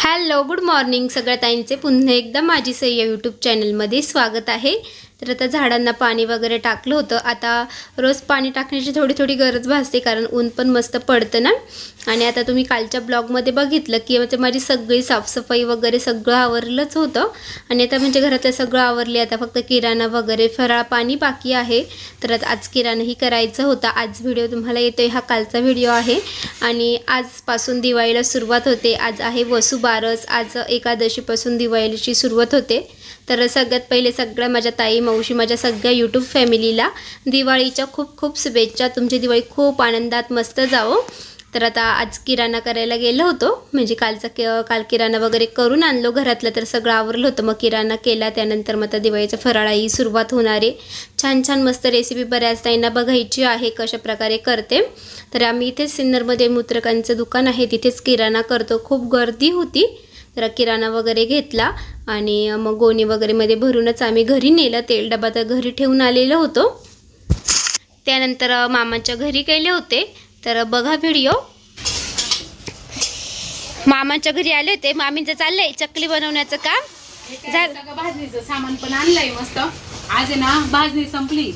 Hello good morning सगळ्या ताईंचे पुन्हा एकदा माझी सय्या यूट्यूब चॅनलमध्ये स्वागत आहे. तर आता झाडांना पाणी वगैरे टाकलं होतं. आता रोज पाणी टाकण्याची थोडी थोडी गरज भासते कारण ऊन पण मस्त पडतं ना? आणि आता तुम्ही कालच्या ब्लॉगमध्ये बघितलं की म्हणजे माझी सगळी साफसफाई वगैरे सगळं आवरलंच होतं. आणि आता म्हणजे घरातलं सगळं आवरले आता फक्त किराणा वगैरे फराळ पाणी बाकी आहे. तर आता आज किराणाही करायचं होता. आज व्हिडिओ तुम्हाला येतोय हा कालचा व्हिडिओ आहे. आणि आजपासून दिवाळीला सुरुवात होते. आज आहे वसुबारस आज एकादशीपासून दिवाळीची सुरुवात होते. तर सगळ्यात पहिले सगळ्या माझ्या ताई मावशी माझ्या सगळ्या यूट्यूब फॅमिलीला दिवाळीच्या खूप खूप शुभेच्छा. तुमची दिवाळी खूप आनंदात मस्त जावो. तर आता आज किराणा करायला गेलो होतो. म्हणजे कालचा कि काल किराणा वगैरे करून आणलो घरातलं तर सगळं आवरलं होतं. मग किराणा केला त्यानंतर मग आता दिवाळीचा फराळाही सुरुवात होणार आहे. छान छान मस्त रेसिपी बऱ्याच ताईंना बघायची आहे कशा प्रकारे करते. तर आम्ही इथेच सिन्नरमध्ये मूत्रकांचं दुकान आहे तिथेच किराणा करतो. खूप गर्दी होती. तर किराणा वगैरे घेतला आणि मग गोणी वगैरेमध्ये भरूनच आम्ही घरी नेलं. तेल डबा तर घरी ठेवून आलेलो होतो. त्यानंतर मामाच्या घरी गेले होते. तर बघा व्हिडिओ मामाच्या घरी आले होते. मामींचं चाललंय चकली बनवण्याचं काम. झालं. भाजणीचं सामान पण आणलंय मस्त. आज ना भाजणी संपली.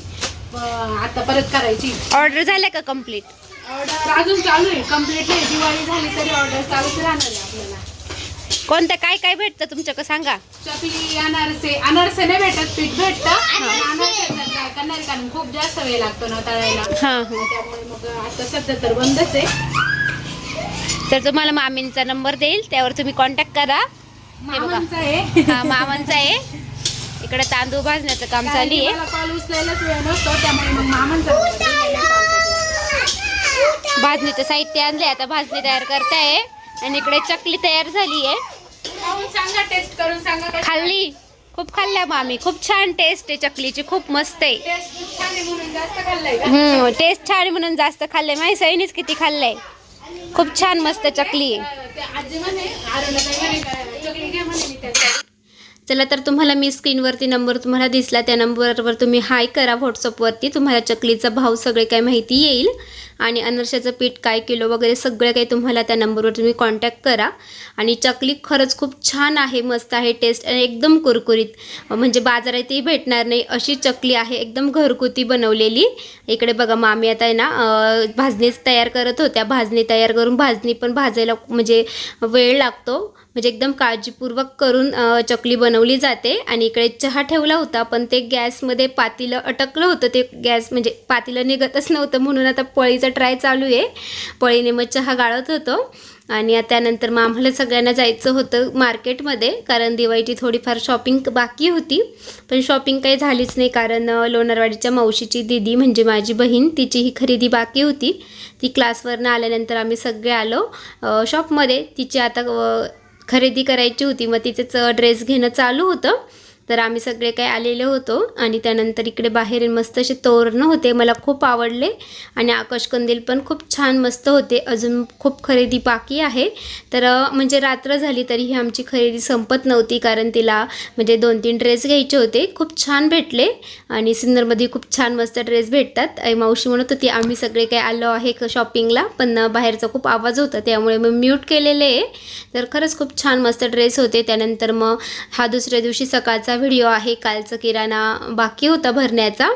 आता परत करायची. ऑर्डर झालं का कंप्लीट ऑर्डर अजून चालू आहे. कंप्लीट नाही. दिवाळी झाली तरी ऑर्डर चालूच राहणार आहे आपल्याला. कोणतं काय काय भेटतं तुमच्याकडं? सांगा. चकली अनारसे. अनारसे नाही भेटत पीठ भेटतं. करणार कारण खूप जास्त वेळ लागतो ना तळायला. हां हां. त्यामुळे मग आता सध्या तर बंदच आहे. तर तुम्हाला मामींचा नंबर देईल त्यावर तुम्ही कॉन्टॅक्ट करा. हे बघा. मामांचं आहे. हा मामांचा आहे. इकडे तांदूळ भाजण्याचं काम चालू आहे. मला कॉल उचलायलाच वेळ नसतो त्यामुळे मग मामांचा number दिलेला आहे. भाजणीचं साहित्य आणलंय आता भाजणी तयार करताय. आणि इकडे चकली तयार झाली आहे. खाल्ली. खूप खाल्ल्या मामी खूप छान टेस्ट आहे चकलीची. खूप मस्त आहे. हम्म टेस्ट छान म्हणून जास्त खाल्लंय. माझी सईनीच किती खाल्लंय. खूप छान मस्त चकली आहे. चला तर तुम्हाला मी स्क्रीनवरती नंबर तुम्हाला दिसला. त्या नंबरवर तुम्ही हाय करा व्हॉट्सअपवरती तुम्हाला चकलीचा भाव सगळे काय माहिती येईल. आणि अनरशाचं पीठ काय किलो वगैरे सगळं काही तुम्हाला त्या नंबरवर तुम्ही कॉन्टॅक्ट करा. आणि चकली खरंच खूप छान आहे मस्त आहे टेस्ट आणि एकदम कुरकुरीत. म्हणजे बाजारातही भेटणार नाही अशी चकली आहे एकदम घरगुती बनवलेली. इकडे बघा मामी आता आहे ना भाजणीच तयार करत होत्या. भाजणी तयार करून भाजणी पण भाजायला म्हणजे वेळ लागतो. म्हणजे एकदम काळजीपूर्वक करून चकली बनवली जाते. आणि इकडे चहा ठेवला होता पण ते गॅसमध्ये पातीलं अटकलं होतं. ते गॅस म्हणजे पातीलं निघतच नव्हतं म्हणून आता पळीचा ट्राय चालू आहे. पळीने मग चहा गाळत होतो. आणि त्यानंतर मग आम्हाला सगळ्यांना जायचं होतं मार्केटमध्ये कारण दिवाळीची थोडीफार शॉपिंग बाकी होती. पण शॉपिंग काही झालीच नाही कारण लोणारवाडीच्या मावशीची दिदी म्हणजे माझी बहीण तिची ही खरेदी बाकी होती. ती क्लासवरनं आल्यानंतर आम्ही सगळे आलो शॉपमध्ये तिची आता खरेदी करायची होती मग तिचेच ड्रेस घेणं चालू होतं. तर आम्ही सगळे काही आलेले होतो आणि त्यानंतर इकडे बाहेर मस्त असे तोरणं होते मला खूप आवडले. आणि आकाशकंदील पण खूप छान मस्त होते. अजून खूप खरेदी बाकी आहे. तर म्हणजे रात्र झाली तरी ही आमची खरेदी संपत नव्हती कारण तिला म्हणजे दोन तीन ड्रेस घ्यायचे होते. खूप छान भेटले आणि सिन्नरमध्ये खूप छान मस्त ड्रेस भेटतात. मावशी म्हणत होती आम्ही सगळे काही आलो आहे क शॉपिंगला? पण बाहेरचा खूप आवाज होता त्यामुळे मग म्यूट केलेले. आहे तर खरंच खूप छान मस्त ड्रेस होते. त्यानंतर मग हा दुसऱ्या दिवशी सकाळचा व्हिडिओ आहे कालचा किराणा बाकी होता भरण्याचा.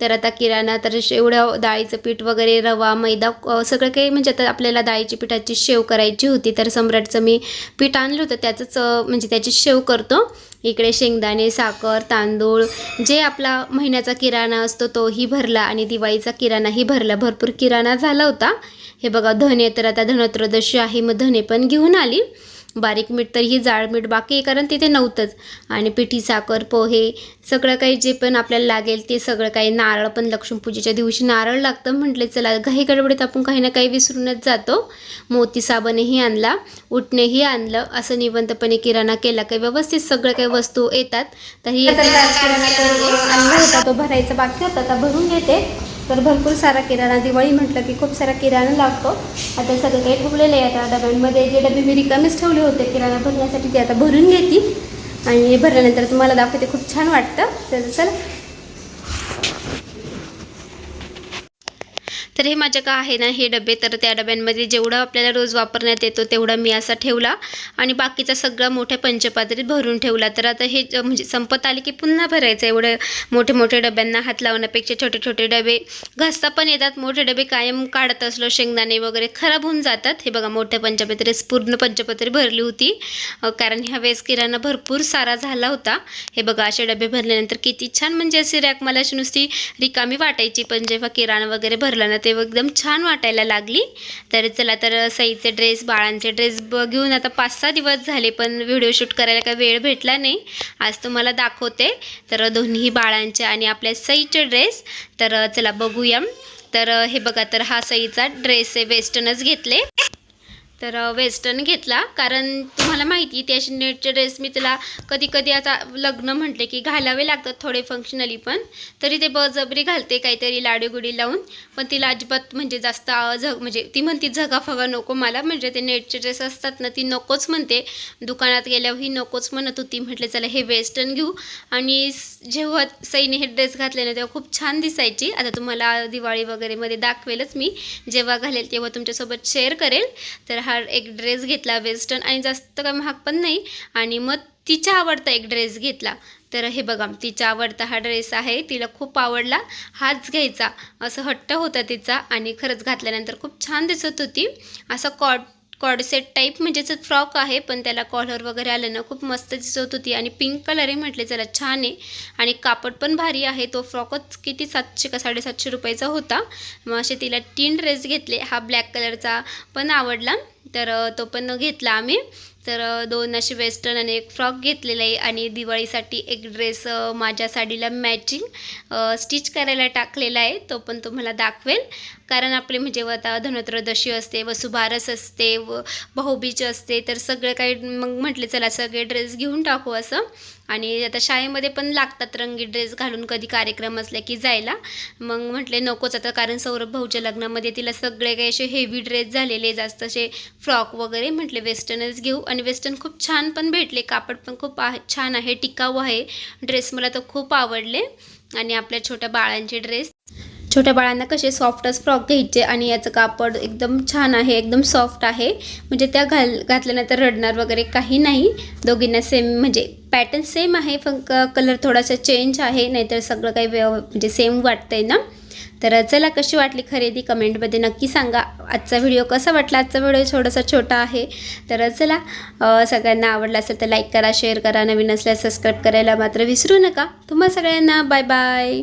तर आता किराणा तर एवढं डाळीचं पीठ वगैरे रवा मैदा सगळं काही म्हणजे आता आपल्याला डाळीची पिठाची शेव करायची होती. तर सम्राटचं मी पीठ आणलं होतं. त्याचंच म्हणजे त्याची शेव करतो. इकडे शेंगदाणे साखर तांदूळ जे आपला महिन्याचा किराणा असतो तोही भरला आणि दिवाळीचा किराणाही भरला. भरपूर किराणा झाला होता. हे बघा धने तर आता धनत्रयोदशी आहे. मग धने पण घेऊन आली. बारीक मीठ तर ही जाड मीठ बाकी आहे कारण तिथे नव्हतंच. आणि पिठी साखर पोहे सगळं काही जे पण आपल्याला लागेल ते सगळं काही नारळ पण लक्ष्मीपूजेच्या दिवशी नारळ लागतं. म्हटले चला घाई गडबडीत आपण काही ना काही विसरूनच जातो. मोती साबणही आणला उठणेही आणलं असं निवंतपणे किराणा केला काही व्यवस्थित सगळं काही वस्तू येतात. तर ही भरायचा बाकी होता आता भरून घेते. तर भरपूर सारा किराणा दिवाळी म्हटलं की खूप सारा किराणा लागतो. आता सगळं काही ठेवलेलं आहे आता डब्यांमध्ये जे डबे मी रिकामेच ठेवले होते किराणा भरण्यासाठी ते आता भरून घेते आणि भरल्यानंतर तुम्हाला दाखवते खूप छान वाटतं. तर चला तर हे माझ्या का आहे ना हे डबे. तर त्या डब्यांमध्ये जेवढं आपल्याला रोज वापरण्यात येतो तेवढा मी असा ठेवला. आणि बाकीचा सगळा मोठ्या पंचपात्रीत भरून ठेवला. तर आता हे म्हणजे संपत आले की पुन्हा भरायचं. एवढे मोठे मोठे डब्यांना हात लावण्यापेक्षा छोटे छोटे डबे. घासता पण येतात. मोठे डबे कायम काढत असलो शेंगदाणे वगैरे खराब होऊन जातात. हे बघा मोठ्या पंचपत्रीत पूर्ण पंचपत्री भरली होती. कारण ह्या वेळेस किराणा भरपूर सारा झाला होता. हे बघा असे डबे भरल्यानंतर किती छान म्हणजे अशी रॅक मला अशी नुसती रिकामी वाटायची. पण जेव्हा किराणा वगैरे भरला ना तेव्हा एकदम छान वाटायला लागली. तर चला तर सईचे ड्रेस बाळांचे ड्रेस ब घेऊन आता पाच सहा दिवस झाले पण व्हिडिओ शूट करायला काही वेळ भेटला नाही. आज तुम्हाला दाखवते. तर दोन्ही बाळांचे आणि आपल्या सईचे ड्रेस तर चला बघूया. तर हे बघा तर हा सईचा ड्रेस आहे वेस्टर्नच घेतले. तर वेस्टर्न घेतला. कारण तुम्हाला माहिती ती अशी नेटचे ड्रेस मी त्याला कधी कधी आता लग्न म्हटले की घालावे लागतात थोडे फंक्शनली पण. तरी ते बळजबरी घालते काहीतरी लाडूगुडी लावून. पण तिला अजिबात म्हणजे जास्त झग म्हणजे ती म्हणती झगाफगा नको मला. म्हणजे ते नेटचे ड्रेस असतात ना ती नकोच म्हणते. दुकानात गेल्यावर ही नकोच म्हणत होती. म्हटले चला हे वेस्टर्न घेऊ. आणि जेव्हा सईने हे ड्रेस घातले ना तेव्हा खूप छान दिसायची. आता तुम्हाला दिवाळी वगैरेमध्ये दाखवेलच मी. जेव्हा घालेल तेव्हा तुमच्यासोबत शेअर करेल. तर हा एक ड्रेस घेतला वेस्टर्न आणि जास्त काय महाग पण नाही. आणि मग तिच्या आवडता एक ड्रेस घेतला. तर हे बघा तिच्या आवडता हा ड्रेस आहे तिला खूप आवडला. हाच घ्यायचा. असं हट्ट होता तिचा आणि खरंच घातल्यानंतर खूप छान दिसत होती. असं कॉट कॉडसेट टाईप म्हणजेच फ्रॉक आहे पण त्याला कॉलर वगैरे आलं ना खूप मस्त दिसत होती. आणि पिंक कलर आहे म्हटले चला छान आहे. आणि कापड पण भारी आहे. तो फ्रॉकच किती सातशे का साडेसातशे रुपयाचा होता. मग असे तिला तीन ड्रेस घेतले. हा ब्लॅक कलरचा पण आवडला. तर तो पण घेतला आम्ही. तर दोन असे वेस्टर्न आणि एक फ्रॉक घेतलेला आहे आणि दिवाळीसाठी एक ड्रेस माझ्या साडीला मॅचिंग स्टिच करायला टाकलेला आहे. तो पण तुम्हाला दाखवेल. कारण आपले म्हणजे व आता धनत्रयोदशी असते वसुबारस असते व भाऊबीज असते. तर सगळं काही मग म्हटले चला सगळे ड्रेस घेऊन टाकू असं. आणि आता शाळेमध्ये पण लागतात रंगीत ड्रेस घालून कधी कार्यक्रम असले की जायला. मग म्हटले नकोच आता कारण सौरभ भाऊच्या लग्नामध्ये तिला सगळे काही असे हेवी ड्रेस झालेले जास्त असे फ्रॉक वगैरे म्हटले वेस्टर्नच घेऊ. आणि वेस्टर्न खूप छान पण भेटले कापड पण खूप आहे छान आहे टिकाऊ आहे. ड्रेस मला तर खूप आवडले. आणि आपल्या छोट्या बाळांचे ड्रेस छोट्या बाळांना कसे सॉफ्टच फ्रॉक घ्यायचे आणि याचं कापड एकदम छान आहे एकदम सॉफ्ट आहे. म्हणजे त्या घाल घातल्यानंतर रडणार वगैरे काही नाही. दोघींना सेम म्हणजे पॅटर्न सेम आहे पण कलर थोडासा चेंज आहे नाहीतर सगळं काही व्यव म्हणजे सेम वाटतंय ना? तर चला कशी वाटली खरेदी कमेंटमध्ये नक्की सांगा. आजचा व्हिडिओ कसा वाटला? आजचा व्हिडिओ थोडासा छोटा आहे. तर चला सगळ्यांना आवडला असेल तर लाईक करा शेअर करा. नवीन असल्यास सबस्क्राईब करायला मात्र विसरू नका. तुम्हा सगळ्यांना बाय बाय